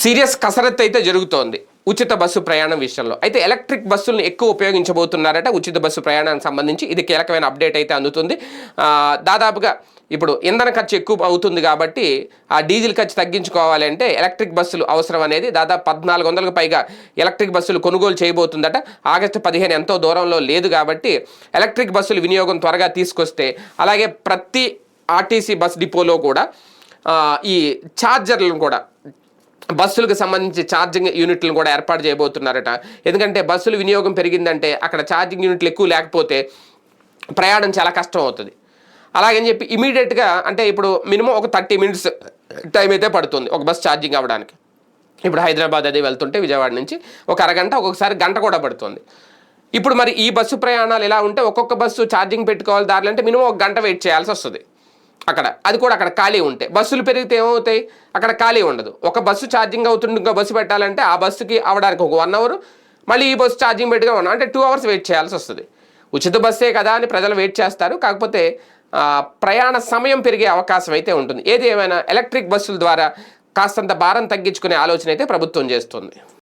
Serious కసరత్తు అయితే జరుగుతోంది ఉచిత బస్సు ప్రయాణం విషయంలో. అయితే ఎలక్ట్రిక్ బస్సులను ఎక్కువ ఉపయోగించబోతున్నారట ఉచిత బస్సు ప్రయాణానికి సంబంధించి. ఇది కీలకమైన అప్డేట్ అయితే అందుతుంది. దాదాపుగా ఇప్పుడు ఇంధన ఖర్చు ఎక్కువ అవుతుంది కాబట్టి ఆ డీజిల్ ఖర్చు తగ్గించుకోవాలి అంటే ఎలక్ట్రిక్ బస్సులు అవసరం అనేది దాదాపు పద్నాలుగు వందలకు పైగా ఎలక్ట్రిక్ బస్సులు కొనుగోలు చేయబోతుందట. ఆగస్టు పదిహేను ఎంతో దూరంలో లేదు కాబట్టి ఎలక్ట్రిక్ బస్సులు వినియోగం త్వరగా తీసుకొస్తే అలాగే ప్రతి ఆర్టీసీ బస్ డిపోలో కూడా ఈ ఛార్జర్లను కూడా బస్సులకు సంబంధించి ఛార్జింగ్ యూనిట్లను కూడా ఏర్పాటు చేయబోతున్నారట. ఎందుకంటే బస్సులు వినియోగం పెరిగిందంటే అక్కడ ఛార్జింగ్ యూనిట్లు ఎక్కువ లేకపోతే ప్రయాణం చాలా కష్టం అవుతుంది అలాగని చెప్పి ఇమీడియట్గా అంటే ఇప్పుడు మినిమం ఒక థర్టీ మినిట్స్ టైం అయితే పడుతుంది ఒక బస్ ఛార్జింగ్ అవ్వడానికి. ఇప్పుడు హైదరాబాద్ అది వెళ్తుంటే విజయవాడ నుంచి ఒక అరగంట ఒక్కొక్కసారి గంట కూడా పడుతుంది. ఇప్పుడు మరి ఈ బస్సు ప్రయాణాలు ఎలా ఉంటే ఒక్కొక్క బస్సు ఛార్జింగ్ పెట్టుకోవాలి దారిలో అంటే మినిమం ఒక గంట వెయిట్ చేయాల్సి వస్తుంది. అక్కడ. అది కూడా అక్కడ ఖాళీ ఉంటే. బస్సులు పెరిగితే ఏమవుతాయి? అక్కడ ఖాళీ ఉండదు. ఒక బస్సు ఛార్జింగ్ అవుతుంది ఇంకో బస్సు పెట్టాలంటే ఆ బస్సుకి అవడానికి ఒక వన్ అవర్. మళ్ళీ ఈ బస్సు ఛార్జింగ్ పెట్టుగా ఉన్నాం అంటే టూ అవర్స్ వెయిట్ చేయాల్సి వస్తుంది. ఉచిత బస్సే కదా అని ప్రజలు వెయిట్ చేస్తారు. కాకపోతే ప్రయాణ సమయం పెరిగే అవకాశం అయితే ఉంటుంది. ఏది ఏమైనా ఎలక్ట్రిక్ బస్సుల ద్వారా కాస్తంత భారం తగ్గించుకునే ఆలోచన అయితే ప్రభుత్వం చేస్తుంది.